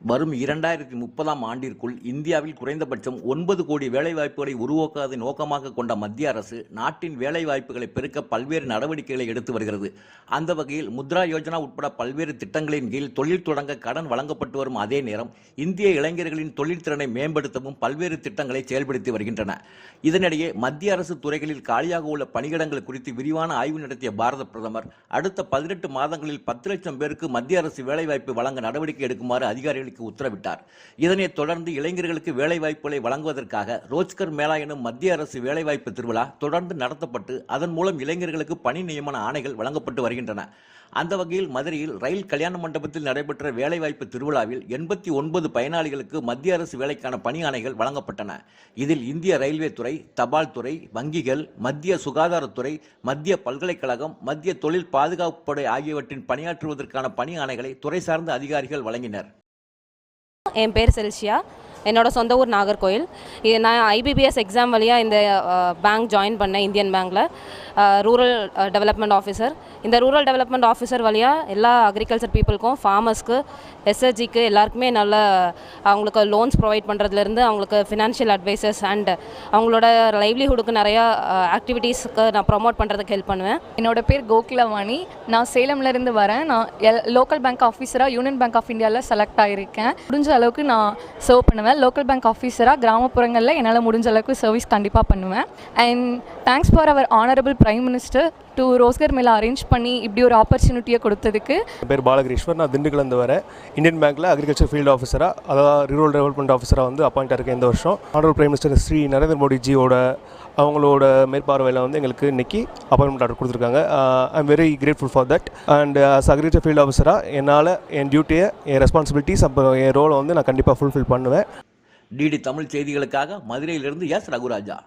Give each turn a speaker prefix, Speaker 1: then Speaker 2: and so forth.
Speaker 1: வரும் இரண்டாயிரத்தி முப்பதாம் ஆண்டிற்குள் இந்தியாவில் குறைந்தபட்சம் ஒன்பது கோடி வேலைவாய்ப்புகளை உருவாக்காத நோக்கமாக கொண்ட மத்திய அரசு நாட்டின் வேலைவாய்ப்புகளை பெருக்க பல்வேறு நடவடிக்கைகளை எடுத்து வருகிறது. அந்த வகையில் முத்ரா யோஜனா உட்பட பல்வேறு திட்டங்களின் கீழ் தொழில் தொடங்க கடன் வழங்கப்பட்டு வரும் அதே நேரம் இந்திய இளைஞர்களின் தொழில்திறனை மேம்படுத்தவும் பல்வேறு திட்டங்களை செயல்படுத்தி வருகின்றன. இதனிடையே மத்திய அரசு துறைகளில் காலியாக உள்ள பணியிடங்கள் குறித்து விரிவான ஆய்வு நடத்திய பாரத பிரதமர் அடுத்த பதினெட்டு மாதங்களில் பத்து லட்சம் பேருக்கு மத்திய அரசு வேலைவாய்ப்பு வழங்க நடவடிக்கை எடுக்குமாறு அதிகாரிகள் அதிகாரிகளுக்கு உத்தரவிட்டார். இதனைத் தொடர்ந்து இளைஞர்களுக்கு வேலைவாய்ப்புகளை வழங்குவதற்காக ரோஜ்கர் மேளா எனும் மத்திய அரசு வேலைவாய்ப்பு திருவிழா தொடர்ந்து நடத்தப்பட்டு அதன் மூலம் இளைஞர்களுக்கு பணி நியமன ஆணைகள் வழங்கப்பட்டு வருகின்றன. அந்த வகையில் மதுரையில் ரயில் கல்யாண மண்டபத்தில் நடைபெற்ற வேலைவாய்ப்பு திருவிழாவில் எண்பத்தி ஒன்பது பயனாளிகளுக்கு மத்திய அரசு வேலைக்கான பணி ஆணைகள் வழங்கப்பட்டன. இதில் இந்திய ரயில்வே துறை தபால் துறை வங்கிகள் மத்திய சுகாதாரத்துறை மத்திய பல்கலைக்கழகம் மத்திய தொழில் பாதுகாப்பு படை ஆகியவற்றின் பணியாற்றுவதற்கான பணி ஆணைகளை துறை சார்ந்த அதிகாரிகள் வழங்கினர்.
Speaker 2: என் பேர் செல்சியா. என்னோடய சொந்த ஊர் நாகர்கோயில் இது நான் ஐபிபிஎஸ் எக்ஸாம் வழியாக இந்த பேங்க் ஜாயின் பண்ணேன் இந்தியன் பேங்க்கில் ரூரல் டெவலப்மெண்ட் ஆஃபீஸர் இந்த ரூரல் டெவலப்மெண்ட் ஆஃபீஸர் வழியாக எல்லா அக்ரிகல்ச்சர் பீப்புளுக்கும் ஃபார்மர்ஸ்க்கு எஸ்எஸ்ஜிக்கு எல்லாருக்குமே நல்ல அவங்களுக்கு லோன்ஸ் ப்ரொவைட் பண்ணுறதுலேருந்து அவங்களுக்கு ஃபினான்ஷியல் அட்வைசஸ் அண்ட் அவங்களோட லைவ்லிஹுடுக்கு நிறையா ஆக்டிவிட்டீஸ்க்கு நான் ப்ரொமோட் பண்ணுறதுக்கு ஹெல்ப் பண்ணுவேன்.
Speaker 3: என்னோட பேர் கோகுலவாணி. நான் சேலம்லேருந்து வரேன். நான் எல் லோக்கல் பேங்க் ஆஃபீஸராக யூனியன் பேங்க் ஆஃப் இந்தியாவில் செலக்ட் ஆகியிருக்கேன் முடிஞ்ச அளவுக்கு நான் சர்வ் பண்ணுவேன். லோக்கல் பேங்க் ஆஃபீஸராக கிராமப்புறங்களில் என்னால் முடிஞ்ச அளவுக்கு சர்வீஸ் கண்டிப்பாக பண்ணுவேன். And thanks for our honourable prime minister to Rozgar Mela arrange பண்ணி இப்படி ஒரு ஆப்பர்ச்சுனிட்டியை கொடுத்ததுக்கு.
Speaker 4: பேர் பாலகிரீஸ்வர் நான் திண்டுக்கல்லேருந்து வரேன். இந்தியன் பேங்க்கில் அக்ரிகல்ச்சர் ஃபீல்டு ஆஃபீஸராக அதாவது ரூரல் டெவலப்மெண்ட் ஆஃபீஸராக வந்து அப்பாயிண்ட் இருக்கேன் இந்த வருஷம். Honourable prime minister Shri Narendra மோடிஜியோட அவங்களோட மேற்பார்வையில் வந்து எங்களுக்கு இன்றைக்கி அப்பாயின்மெண்ட் ஆர்டர் கொடுத்துருக்காங்க. I am very grateful for that and as agriculture field ஆஃபீஸராக என்னால் என் டியூட்டியை என் ரெஸ்பான்சிபிலிட்டிஸ் அப்புறம் என் ரோலை வந்து நான் கண்டிப்பாக ஃபுல்ஃபில் பண்ணுவேன்.
Speaker 1: டிடி தமிழ் செய்திகளுக்காக மதுரையிலிருந்து எஸ் ரகுராஜா.